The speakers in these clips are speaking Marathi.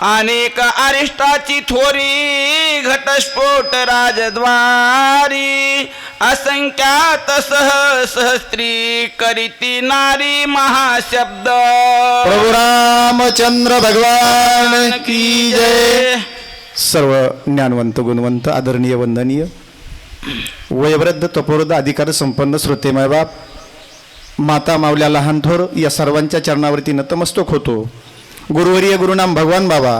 अनेक अरिष्टाची थोरी घटस्फोट राजद्वारी असंख्यात सह सहस्त्री करीती नारी महाशब्द. प्रभू रामचंद्र भगवान की जय. सर्व ज्ञानवंत गुणवंत आदरणीय वंदनीय वयवृद्ध तपोवृद्ध अधिकार संपन्न श्रोते मायबाप माता मावल्या लहान थोर या सर्वांच्या चरणावरती नतमस्तक होतो. गुरुवर्य गुरुनाम भगवान बाबा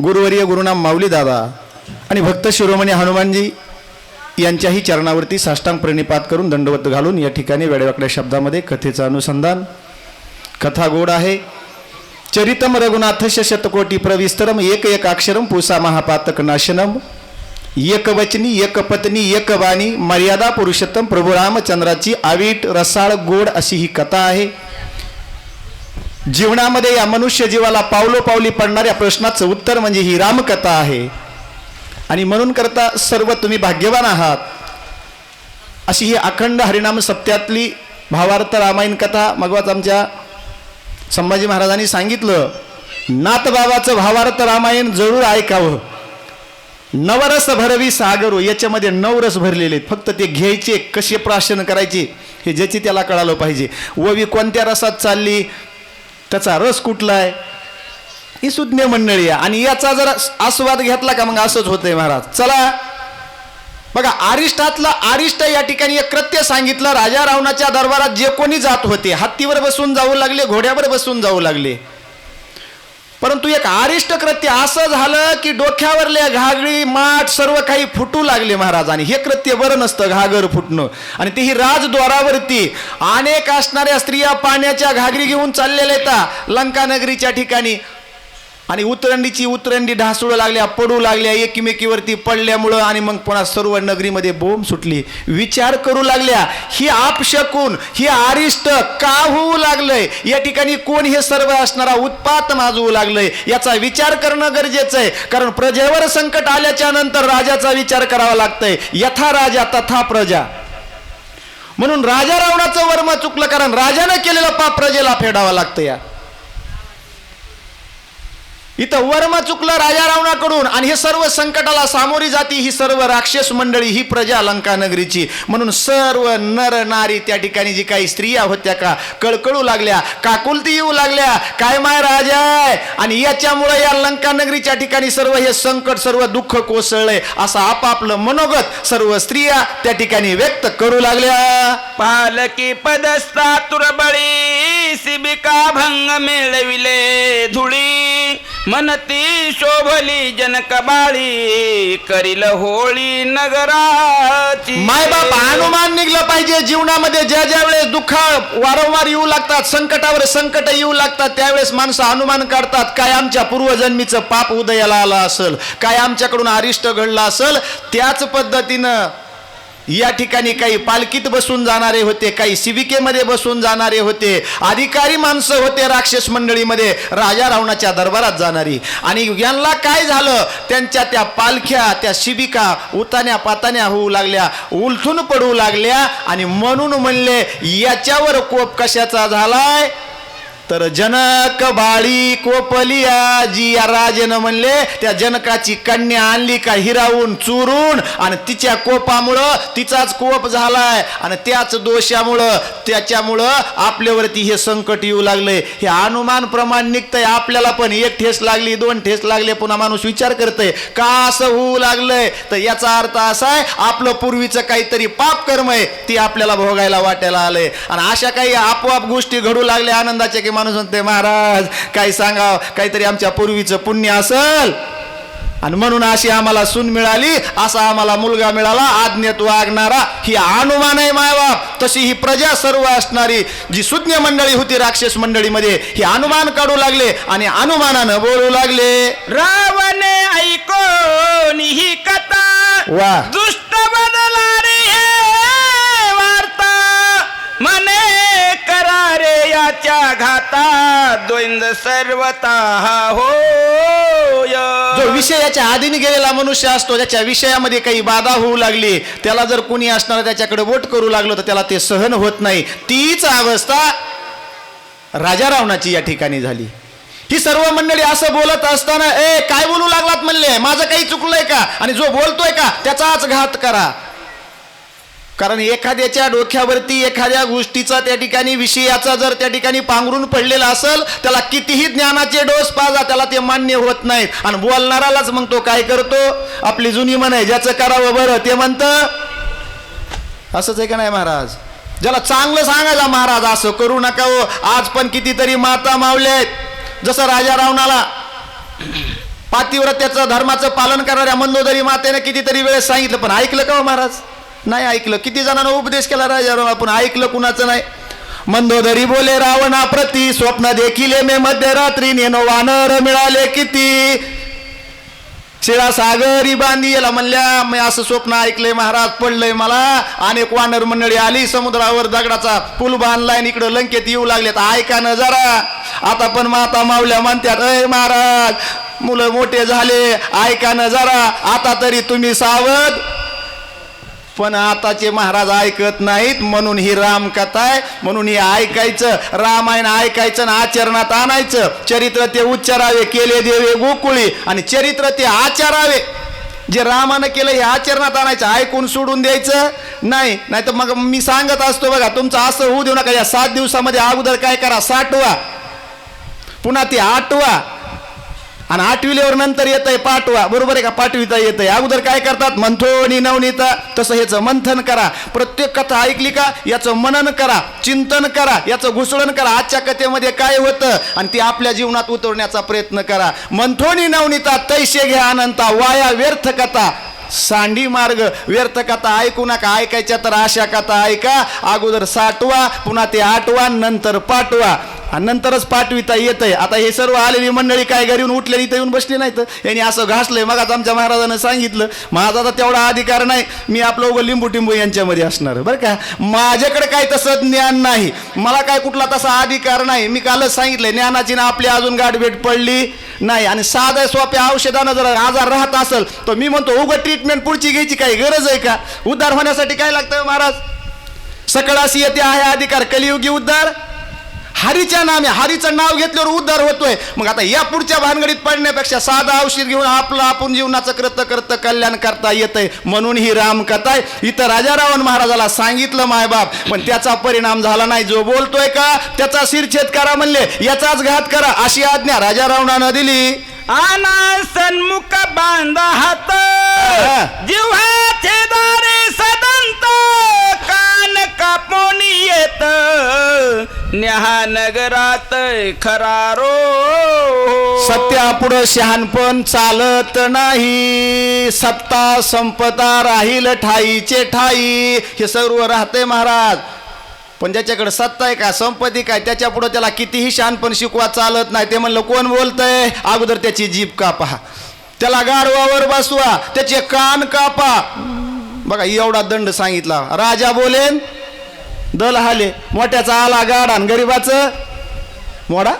गुरुवर्य गुरुनाम माऊली दादा आणि भक्त शिरोमणी हनुमानजी यांच्याही चरणावरती साष्टांग प्रणिपात करून दंडवत घालून या ठिकाणी वेडेवाकड्या शब्दामध्ये कथेचं अनुसंधान. कथा गोड आहे. चरितम रघुनाथस्य शतकोटी प्रविस्तरम एक एक अक्षरम पुसा महापातक नाशनम. एक वचनी एक पत्नी एक वाणी मर्यादा पुरुषोत्तम प्रभू रामचंद्राची आवीट रसाळ गोड अशी ही कथा आहे. जीवनामध्ये या मनुष्य जीवाला पावलो पावली पडणाऱ्या प्रश्नाचं उत्तर म्हणजे ही रामकथा आहे. आणि म्हणून करता सर्व तुम्ही भाग्यवान आहात. अशी ही अखंड हरिनाम सप्त्यातली भावार्थ रामायण कथा मगवाच आमच्या संभाजी महाराजांनी सांगितलं नाथबाबाचं भावार्थ रामायण जरूर ऐकावं. नवरस भरवी सागरो हो, याच्यामध्ये नवरस भरलेले आहेत. फक्त ते घ्यायचे कसे प्राशन करायचे हे ज्याची त्याला कळालं पाहिजे. ववी कोणत्या रसात चालली त्याचा रस कुठला आहे ही सुज्ञ मंडळी आहे. आणि याचा जर आस्वाद घेतला का मग असंच होतंय महाराज? चला. बघा आरिष्टातला आरिष्ट या ठिकाणी एक कृत्य सांगितलं. राजा रावणाच्या दरबारात जे कोणी जात होते हत्तीवर बसून जाऊ लागले घोड्यावर बसून जाऊ लागले. परंतु एक आरिष्ट कृत्य असं झालं की डोक्यावरल्या घागरी माठ सर्व काही फुटू लागले महाराजांनी. हे कृत्य बरं नसतं घागर फुटणं. आणि तेही राजद्वारावरती अनेक असणाऱ्या स्त्रिया पाण्याच्या घागरी घेऊन चाललेल्या येतात लंकानगरीच्या ठिकाणी आणि उतरंडीची उतरंडी ढासळू लागल्या पडू लागल्या एकमेकीवरती पडल्यामुळं आणि मग पुन्हा सर्व नगरीमध्ये बोंब सुटली. विचार करू लागल्या ही आपशकून ही आरिष्ट का होऊ लागलंय? या ठिकाणी कोण हे सर्व असणारा उत्पात माजवू लागलंय? याचा विचार करणं गरजेचं आहे. कारण प्रजेवर संकट आल्याच्यानंतर राजाचा विचार करावा लागतंय. यथा राजा तथा प्रजा. म्हणून राजा रावणाचं वर्म चुकलं कारण राजानं केलेलं पाप प्रजेला फेडावं लागतं या. इथं वर्म चुकलं राजा रावणाकडून. आणि हे सर्व संकटाला सामोरी जाती ही सर्व राक्षस मंडळी ही प्रजा लंका नगरीची. म्हणून सर्व नर नारी त्या ठिकाणी जी काही स्त्रिया होत्या का कळकळू लागल्या काकुलती येऊ लागल्या. काय माय राजा आहे? आणि याच्यामुळे या लंका नगरीच्या ठिकाणी सर्व हे संकट सर्व दुःख कोसळलंय असं आपापलं मनोगत सर्व स्त्रिया त्या ठिकाणी व्यक्त करू लागल्या. पालकी पदस्ता तुरबळी सिबिका भंग मिळविले धुळी. मनती शोभली जनकबाळी करील होळी नगराची. मायबाप अनुमान निघलं पाहिजे. जीवनामध्ये ज्या ज्या वेळेस दुःख वारंवार येऊ लागतात संकटावर संकट येऊ लागतात त्यावेळेस माणसं अनुमान काढतात. काय आमच्या पूर्वजन्मीचं पाप उदयाला आलं असेल काय आमच्याकडून अरिष्ट घडलं असेल त्याच पद्धतीनं या ठिकाणी काही पालखीत बसून जाणारे होते काही शिबिकेमध्ये बसून जाणारे होते अधिकारी माणसं होते राक्षस मंडळीमध्ये राजा रावणाच्या दरबारात जाणारी. आणि यांना काय झालं? त्यांच्या त्या पालख्या त्या शिबिका उताण्या पाताण्या होऊ लागल्या उलथून पडू लागल्या आणि म्हणून म्हणले याच्यावर कोप कशाचा झालाय? तर जनक बाळी कोपलिया जी या राजेनं म्हणले त्या जनकाची कन्या आणली का हिरावून चुरून आणि तिच्या कोपामुळं तिचाच कोप झालाय आणि त्याच दोषामुळं त्याच्यामुळं आपल्यावरती हे संकट येऊ लागलंय हे अनुमान प्रमाण निघतंय आपल्याला पण एक ठेस लागली दोन ठेस लागले पुन्हा माणूस विचार करतय का असं होऊ लागलंय? तर याचा अर्थ असा आहे आपलं पूर्वीचं काहीतरी पाप कर्म आहे ती आपल्याला भोगायला वाटायला आलंय. आणि अशा काही आपोआप गोष्टी घडू लागल्या आनंदाच्या की माणूस म्हणते महाराज काय सांगाव? काहीतरी आमच्या पूर्वीचं पुण्य असल. आणि म्हणून अशी आम्हाला सून मिळाली असा आम्हाला मुलगा मिळाला आज्ञेत वागणारा. ही अनुमान आहे मायबाप तशी ही प्रजा सर्व असणारी जी सुज्ञ मंडळी होती राक्षस मंडळीमध्ये ही अनुमान काढू लागले आणि अनुमानानं बोलू लागले. रावणे ऐकोन ही कथा वा. करारे याच्या घाता द्वैंद सर्वता होय. जो विषयाच्या आधीने गेलेला मनुष्य असतो ज्याच्या विषयामध्ये काही बाधा होऊ लागली त्याला जर कुणी असणार त्याच्याकडे वोट करू लागलो तर त्याला ते सहन होत नाही. तीच अवस्था राजा रावणाची या ठिकाणी झाली. ही सर्व मंडळी असं बोलत असताना ए काय बोलू लागलात? म्हणले माझं काही चुकलंय का? आणि जो बोलतोय का त्याचाच घात करा. कारण एखाद्याच्या डोक्यावरती एखाद्या गोष्टीचा त्या ठिकाणी विषयाचा जर त्या ठिकाणी पांघरून पडलेला असेल त्याला कितीही ज्ञानाचे डोस पाजा त्याला ते मान्य होत नाहीत. आणि बोलणारालाच मग तो काय करतो? आपली जुनी म्हण आहे ज्याचं करावं बरं ते म्हणतं असंच आहे का नाही महाराज? ज्याला चांगलं सांगायला महाराज असं करू नका हो. आज पण कितीतरी माता मावले आहेत जसं राजा रावणाला पातिव्रत्याचं धर्माचं पालन करणाऱ्या मंदोदरी मातेने कितीतरी वेळेस सांगितलं पण ऐकलं का हो महाराज? नाही ऐकलं. किती जणांना उपदेश केला राजा रावणा पण ऐकलं कुणाचं नाही? मंदोदरी बोले रावणा प्रती स्वप्न देखिले मे मध्यरात्री नेनो वानर मिळाले किती? शिळा सागरी बांधी याला म्हणल्या मी असं स्वप्न ऐकलंय महाराज पडलंय मला. अनेक वानर मंडळी आली समुद्रावर दगडाचा पूल बांधलाय इकडं लंकेत येऊ लागलेत. ऐका न जरा. आता पण माता मावल्या म्हणत्यात अय महाराज मुलं मोठे झाले. ऐका न जरा. आता तरी तुम्ही सावध पण आताचे महाराज ऐकत नाहीत म्हणून ही रामकथा आहे म्हणून हे ऐकायचं. रामायण ऐकायचं आणि आचरणात आणायचं. चरित्र ते उच्चारावे केले देवे गोकुळी. आणि चरित्र ते आचारावे. जे रामानं केलं हे आचरणात आणायचं ऐकून सोडून द्यायचं नाही. नाही तर मग मी सांगत असतो बघा तुमचं असं होऊ देऊ नका. या सात दिवसामध्ये अगोदर काय करा साठवा. पुन्हा ते आठवा. आणि आठविल्यावर नंतर येत आहे पाठवा. बरोबर आहे का? पाठविता येत आहे अगोदर काय करतात? मंथोनी नवनीता तसं ह्याचं मंथन करा. प्रत्येक कथा ऐकली का? याचं मनन करा. चिंतन करा. याचं घुसळण करा. आजच्या कथेमध्ये काय होतं? आणि ती आपल्या जीवनात उतरण्याचा प्रयत्न करा. मंथोनी नवनीता तैसे घ्या अनंता. वाया व्यर्थ कथा. सांडी मार्ग. व्यर्थ कथा ऐकू नका. ऐकायच्या तर अशा कथा ऐका. अगोदर साठवा. पुन्हा ते आठवा. नंतर पाठवा. आणि नंतरच पाठविता येतंय. आता हे सर्व आलेली मंडळी काय घरी येऊन उठलेली इथं येऊन बसली नाही तर यांनी असं घासलंय. मग आमच्या महाराजानं सांगितलं माझा आता तेवढा अधिकार नाही. मी आपलं उगं लिंबू टिंबू यांच्यामध्ये असणार. बरं का? माझ्याकडे काय तसं ज्ञान नाही. मला काय कुठला तसा अधिकार नाही. मी कालच सांगितलंय ज्ञानाची ना आपली अजून गाठभेट पडली नाही. आणि साध्या सोप्या औषधानं जर आजार राहत असेल तर मी म्हणतो उगं ट्रीटमेंट पुढची घ्यायची काही गरज आहे का? उद्धार होण्यासाठी काय लागतं हो महाराज? सकळाशी येते आहे अधिकार. कलियुगी उद्धार हरीच्या नामे हरीचं नाव घेतल्यावर उद्धार होतोय. मग आता या पुढच्या भानगडीत पडण्यापेक्षा साधं औषध घेऊन आपलं आपण जीवनाचं करत करत कल्याण करता येतंय. म्हणून ही रामकथा आहे. इथं राजा रावण महाराजाला सांगितलं मायबाप पण त्याचा परिणाम झाला नाही. जो बोलतोय का? त्याचा शिरछेद करा म्हणले. याचाच घात करा. अशी आज्ञा राजा रावणानं दिली. आना सन्मुख बांधा हात. जिव्हाचे दारे सदंत. कान कापून येत. न्याहा नगरात खरारो सत्यापुढं शहाणपण चालत नाही. सत्ता संपता राहील ठाईचे ठाई. हे सर्व राहते महाराज. पण ज्याच्याकडे सत्ता आहे का संपत्ती काय त्याच्या पुढं त्याला कितीही शहाणपण शिकवा चालत नाही. ते म्हणलं कोण बोलतंय? अगोदर त्याची जीभ कापा. त्याला गारवावर बसवा. त्याचे कान कापा. बघा एवढा दंड सांगितला. राजा बोलेन दल हाले. मोठ्याचा आला गाड आणि गरीबाचं. मोडा?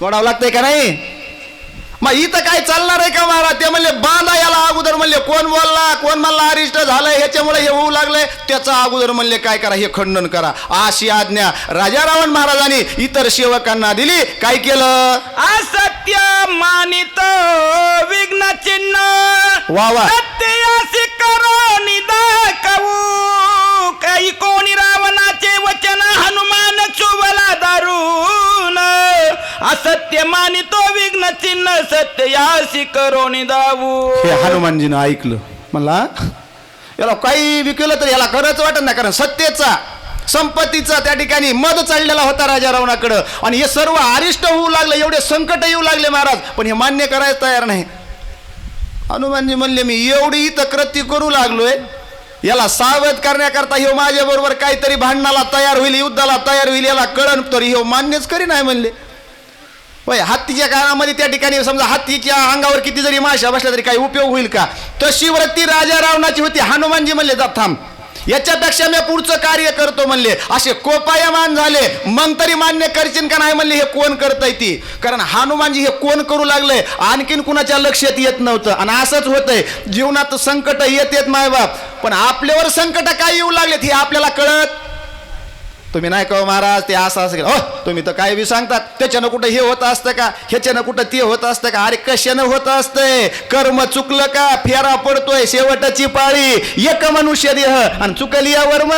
मोडावं लागतंय का नाही? मग इथं काय चालणार आहे का महाराज? ते म्हणले बांधा याला अगोदर. म्हणले कोण बोलला? कोण म्हणला अरिष्ट झालंय? ह्याच्यामुळे हे होऊ लागलंय. त्याचा अगोदर म्हणले काय करा? हे खंडन करा. अशी आज्ञा राजा रावण महाराजांनी इतर सेवकांना दिली. काय केलं? असत्य मानित विघ्न चिन्ह वा. वा सत्यासी करो. दाखवू काही कोणी रावणाचे वचन हनुमान चुबला दारून. असत्य मानितो विघ्न चिन्ह सत्यासी करोनी दावू हे हनुमानजीनं ऐकलं. मला याला काही विकलं तर याला खरंच वाटत नाही कारण सत्तेचा संपत्तीचा त्या ठिकाणी मध चढलेला होता राजा रावणाकडं. आणि हे सर्व अरिष्ट होऊ लागले एवढे संकट येऊ लागले महाराज पण हे मान्य करायला तयार नाही. हनुमानजी म्हणले मी एवढी इथं कृती करू लागलोय याला सावध करण्याकरता ह्यो माझ्या बरोबर काहीतरी भांडणाला तयार होईल युद्धाला तयार होईल याला कळण तरी ह्यो मान्यच करी नाही म्हणले. होय हत्तीच्या काळामध्ये त्या ठिकाणी समजा हत्तीच्या अंगावर किती जरी माशा बसल्या तरी काही उपयोग होईल का? तशी वृत्ती राजा रावणाची होती हनुमानजी म्हणले जात थांब. याच्यापेक्षा मी पुढचं कार्य करतो म्हणले. असे कोपायमान झाले. मग तरी मान्य करशील का नाही म्हणले हे कोण करतय ती? कारण हनुमानजी हे कोण करू लागलंय आणखीन कुणाच्या लक्षात येत नव्हतं. आणि असंच होतंय. जीवनात संकट येत येत मायबाप. पण आपल्यावर संकट काय येऊ लागलेत हे आपल्याला कळत तुम्ही नाही का हो महाराज? ते असं असं केलं. हो तुम्ही तर काय बी सांगतात. त्याच्यानं कुठं हे होत असतं का? ह्याच्यानं कुठं ते होत असतं का? अरे कशानं होत असतंय? कर्म चुकलं का? फेरा पडतोय शेवटची पाळी. एक मनुष्य देह. आणि चुकली या वर्म?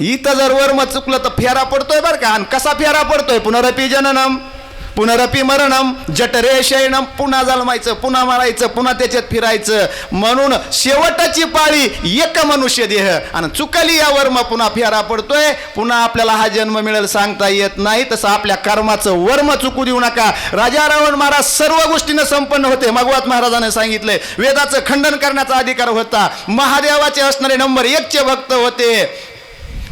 इथं जर वर्म चुकलं तर फेरा पडतोय बरं का? आणि कसा फेरा पडतोय? पुनरपी जननम. पुनरपी मरणम जठरे शयनम पुन्हा जन्मायचं पुन्हा मारायचं पुन्हा त्याच्यात फिरायचं. म्हणून शेवटाची पाळी एक मनुष्य देह. आणि चुकली या वर्म पुन्हा फेरा पडतोय. पुन्हा आपल्याला हा जन्म मिळेल सांगता येत नाही. तसं आपल्या कर्माचं वर्म चुकू देऊ नका. राजा रावण महाराज सर्व गोष्टीनं संपन्न होते. मगवात महाराजाने सांगितले वेदाचं खंडन करण्याचा अधिकार होता. महादेवाचे असणारे नंबर एकचे भक्त होते.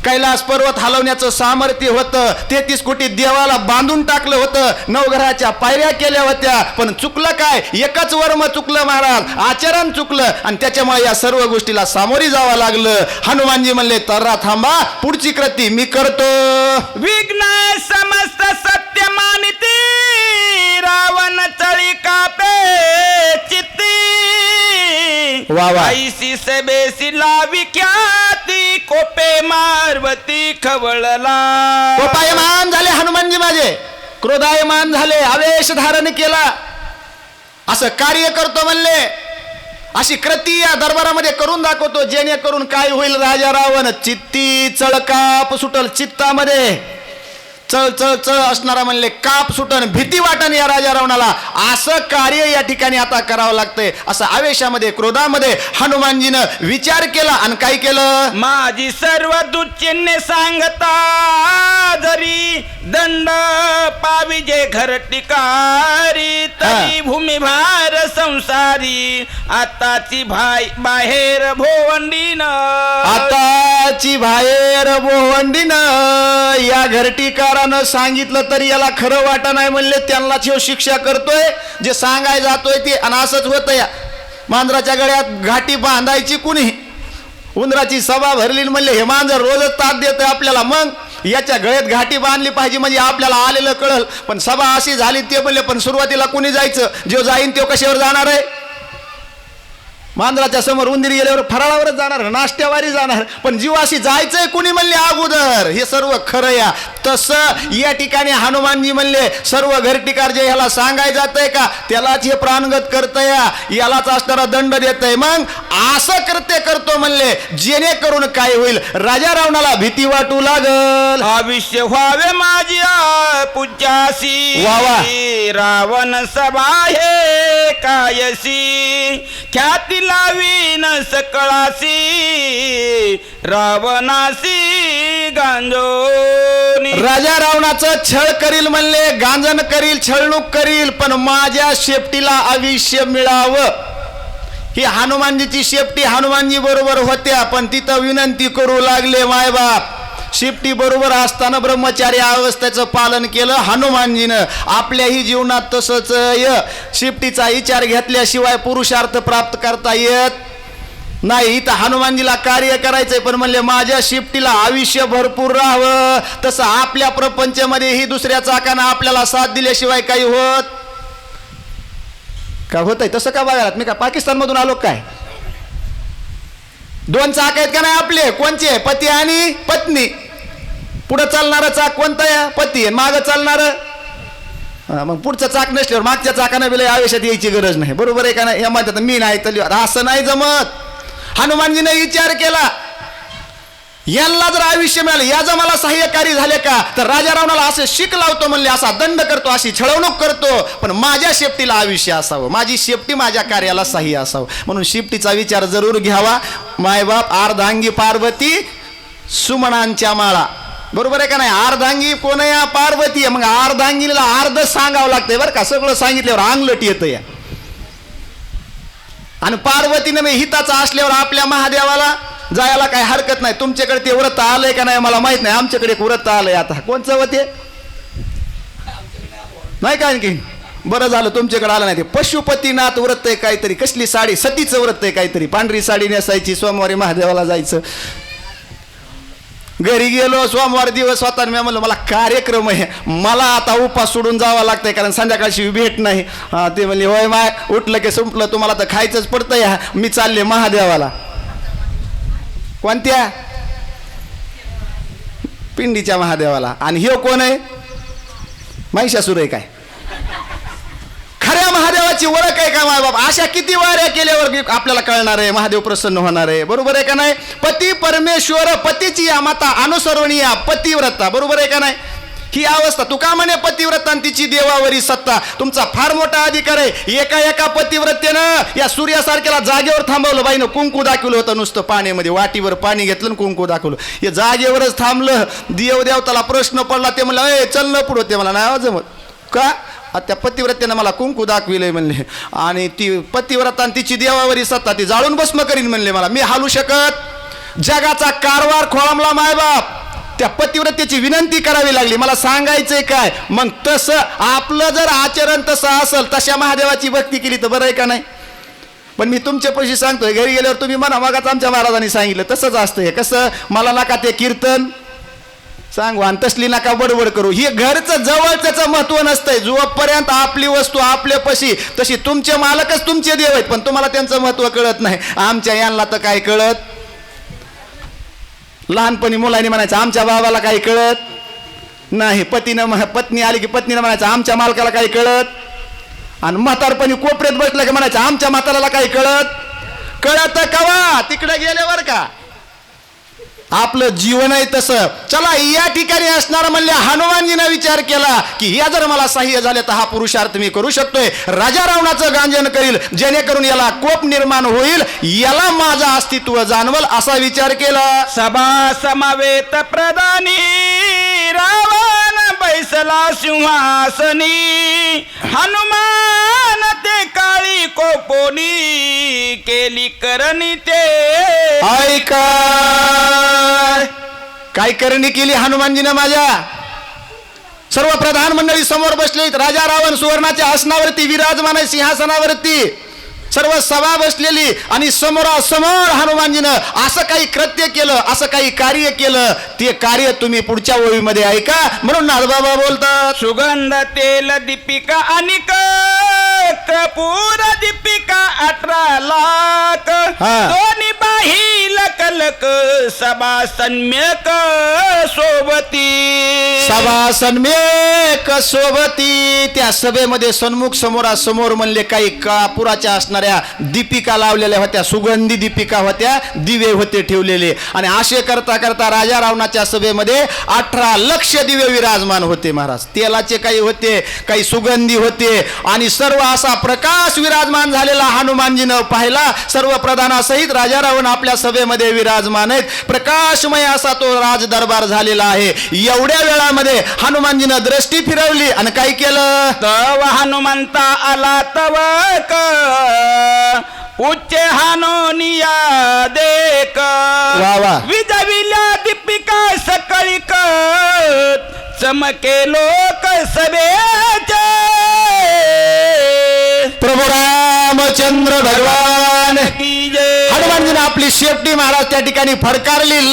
कैलास पर्वत हलवण्याचं सामर्थ्य होतं. तेहतीस कोटी देवाला बांधून टाकलं होतं. नवग्रहाच्या पायऱ्या केल्या होत्या. पण चुकलं काय? एकच वर्म चुकलं महाराज. आचरण चुकलं. आणि त्याच्यामुळे या सर्व गोष्टीला सामोरी जावं लागलं. हनुमानजी म्हणले तर्रा थांबा. पुढची कृती मी करतो. विघ्न समस्त सत्य मानिती. रावण चळी कापे चित्ती. वा वा. ऐसी सबेसी लावी ख्याती कोपे मारवती खवळला. कोपायमान झाले हनुमानजी माझे. क्रोधायमान झाले आवेश धारण केला. असं कार्य करतो म्हणले. अशी कृती या दरबारामध्ये करून दाखवतो जेणेकरून काय होईल राजा रावण? चित्ती चळकाप सुटल चित्तामध्ये. चळ चळ चळ असणारा म्हणले काप सुटन भीती वाटन या राजा रावणाला. असं कार्य या ठिकाणी आता करावं लागतंय. असं आवेशामध्ये क्रोधामध्ये हनुमानजीनं विचार केला आणि काय केलं? माझी सर्व दुचिन्हे सांगता जरी दंड पाविजे घर टिकारी तरी भूमिभार संसारी. आताची भाई बाहेर भोवंडीन. आताची बाहेर बोवंडीनं या घरटीकारानं सांगितलं तरी याला खरं वाटा नाही म्हणले त्यांना हे शिक्षा करतोय जे सांगाय जातोय ते आणि असंच होतं या मांजराच्या गळ्यात घाटी बांधायची कुणी? उंदराची सभा भरली म्हणले हे मांजर रोजच ताप देतोय आपल्याला मग? याच्या गळ्यात घाटी बांधली पाहिजे म्हणजे आपल्याला आलेलं कळल. पण सभा अशी झाली ते म्हणले पण सुरुवातीला कुणी जायचं? जो जाईन तो कशावर जाणार आहे? मांजराच्या समोर उंदीर गेल्यावर फराळावरच जाणार नाश्त्यावारी जाणार. पण जीवाशी जायचंय कुणी म्हणले? अगोदर. हे सर्व खरं या. तसं या ठिकाणी हनुमानजी म्हणले सर्व घरटिकार जे ह्याला सांगाय जातंय का? त्यालाच हे प्राणगत करतय यालाच असणारा दंड देतय. मग असं करते करतो म्हणले जेणेकरून काय होईल? राजा रावणाला भीती वाटू लागल. आयुष्य व्हावे वा वा. रावण सभा हे कायसी ख्याती लावी न सकळासी रावणासी गांजोनी. राजा रावणाचं छळ करील म्हणले गांजन करील छळणूक करील पण माझ्या शेपटीला आयुष्य मिळावं. ही हनुमानजीची शेपटी हनुमानजी बरोबर होत्या पण तिथं विनंती करू लागले मायबाप. शेपटी बरोबर असताना ब्रह्मचारी अवस्थेचं पालन केलं हनुमानजीनं आपल्याही जीवनात तसंच य शेपटीचा विचार घेतल्याशिवाय पुरुषार्थ प्राप्त करता येत नाही. इथं हनुमानजीला कार्य करायचंय पण म्हणले माझ्या शिफ्टीला आयुष्य भरपूर राहावं. तसं आपल्या प्रपंचमध्येही दुसऱ्या चाकानं आपल्याला साथ दिल्याशिवाय काही होत का होत आहे तसं का बघायला मी का पाकिस्तानमधून आलो काय? दोन चाक आहेत का नाही आपले? कोणचे? पती आणि पत्नी. पुढं चालणारं चाक कोणता आहे पती. आहे मागं चालणारं? मग पुढचं चाक नसल्यावर मागच्या चाकानं बिला आयुष्यात यायची गरज नाही. बरोबर आहे का नाही? या म्हणतात मी नाही तर असं नाही जमत. हनुमानजीने विचार केला. यांना जर आयुष्य मिळालं या जर मला सहाय्यकारी झाले का तर राजा रावणाला असं शिक लावतो म्हणले असा दंड करतो अशी छळवणूक करतो. पण माझ्या शेपटीला आयुष्य असावं माझी शेपटी माझ्या कार्याला सहाय्य असावं. म्हणून शेपटीचा विचार जरूर घ्यावा. मायबाप अर्धांगी पार्वती सुमनांच्या माळा. बरोबर आहे का नाही? अर्धांगी कोण या पार्वती आहे. मग अर्धांगीला अर्ध सांगावं लागतंय बरं का? सगळं सांगितल्यावर अंगलट येतं या आणि पार्वतीनं मी हिताचा असल्यावर आपल्या महादेवाला जायला काय हरकत नाही. तुमच्याकडे ते व्रत आलंय का नाही मला माहीत नाही. आमच्याकडे एक व्रत आलंय आता. कोणचं व्रत नाही का आणखी बरं झालं तुमच्याकडे आलं नाही ते. पशुपतीनाथ व्रत आहे काहीतरी. कसली साडी? सतीचं व्रत आहे काहीतरी. पांढरी साडी नेसायची सोमवारी महादेवाला जायचं. घरी गेलो सोमवार दिवस स्वतः मी म्हणलं मला कार्यक्रम आहे. मला आता उपास सोडून जावं लागतंय कारण संध्याकाळची भेट नाही. ते म्हणले होय माय उठलं की सुटलं तुम्हाला तर खायचंच पडतं या. मी चालले महादेवाला. कोणत्या? पिंडीच्या महादेवाला. आणि हे कोण आहे? महिषासुर आहे काय? खऱ्या महादेवाची ओळख आहे का माय बाप अशा किती वाऱ्या केल्यावर आपल्याला कळणार आहे महादेव प्रसन्न होणार आहे. बरोबर आहे का नाही? पती परमेश्वर पतीची या माता अनुसरणीय पतिव्रता. बरोबर आहे का नाही? ही अवस्था. तू म्हणे पतिव्रतांतीची देवावरी सत्ता? तुमचा फार मोठा अधिकार आहे. एका एका पतिव्रतेनं या सूर्यासारख्याला जागेवर थांबवलं. बाईनं कुंकू दाखवलं होतं नुसतं पाण्यामध्ये. वाटीवर पाणी घेतलं कुंकू दाखवलं. हे जागेवरच थांबलं. देव देवताला प्रश्न पडला. ते म्हणलं ए चल न पुढं. ते मला नाही जमत का? त्या पतिव्रतेनं मला कुंकू दाखविले म्हणले. आणि ती पतिव्रतान तिची देवावरी सत्ता ती जाळून भस्म करीन म्हणले मला. मी हालू शकत? जगाचा कारभार खोळामला मायबाप. त्या पतिव्रतेची विनंती करावी लागली. मला सांगायचंय काय? मग तसं आपलं जर आचरण तसं असेल तशा महादेवाची भक्ती केली तर बरं आहे का नाही? पण मी तुमच्या पैसे सांगतोय घरी गेल्यावर तुम्ही म्हणा मगाच आमच्या महाराजांनी सांगितलं तसंच असतं हे. कसं? मला नका ते कीर्तन. सांगू आणि तसली नका बडबड करू. हे घरचं जवळचं महत्त्व नसतंय. जोपर्यंत आपली वस्तू आपल्या पशी तशी तुमचे मालकच तुमचे देव आहेत. पण तुम्हाला त्यांचं महत्त्व कळत नाही. आमच्या यांना तर काय कळत? लहानपणी मुलांनी म्हणायचं आमच्या बाबाला काही कळत नाही. पतीनं पत्नी आली की पत्नीनं म्हणायचं आमच्या मालकाला काही कळत आणि म्हातारपणी कोपऱ्यात बसलं की म्हणायचं आमच्या म्हाताराला काही कळत? कळत कवा? तिकडे गेल्यावर का? आपलं जीवन आहे तसं. चला या ठिकाणी असणार म्हणले हनुमानजीनं विचार केला की या जर मला सहाय्य झाले तर हा पुरुषार्थ मी करू शकतोय. राजा रावणाचं गांजन करील जेणेकरून याला कोप निर्माण होईल याला माझं अस्तित्व जाणवल असा विचार केला. सभा समावेत प्रधानी रावण बैसला सिंहासनी. हनुमान कोपोनी केली करणी ते। ऐका काय? करणी केली हनुमानजीनं माझ्या? सर्व प्रधान मंडळी समोर बसले राजा रावण सुवर्णाच्या आसनावरती विराजमान आहे सिंहासनावरती. सर्व सभा बसलेली आणि समोरासमोर हनुमानजीनं असं काही कृत्य केलं असं काही कार्य केलं ते कार्य तुम्ही पुढच्या ओळीमध्ये ऐका. म्हणून नाथबाबा बोलतात सुगंध तेल दीपिका आणि कपूर दीपिका अठरा लाख हा. बालक सभा सन्म्यक सोबती. सभा सन्मेक सोबती. त्या सभेमध्ये सन्मुख समोरासमोर म्हणले काही कापुराच्या असणाऱ्या दीपिका लावलेल्या होत्या सुगंधी दीपिका होत्या दिवे होते ठेवलेले. आणि असे करता करता राजा रावणाच्या सभेमध्ये अठरा लक्ष दिवे विराजमान होते महाराज. तेलाचे काही होते काही सुगंधी होते आणि सर्व असा प्रकाश विराजमान झालेला हनुमानजीनं पाहिला. सर्व प्रधानासहित राजा रावण आपल्या सभेमध्ये विराजमान आहेत. प्रकाशमय असा तो राज दरबार झालेला आहे. एवढ्या वेळामध्ये हनुमानजीनं दृष्टी फिरवली आणि काय केलं? तव हनुमंता आला तवक उच्च हानोनिया देक. वा वा. विजविल्या दीपिका सकळी चमके लोक सभेचे प्रभू रामचंद्र भगवान. की जय. आपली शेफ्टी महाराज त्या ठिकाणी फडकारली.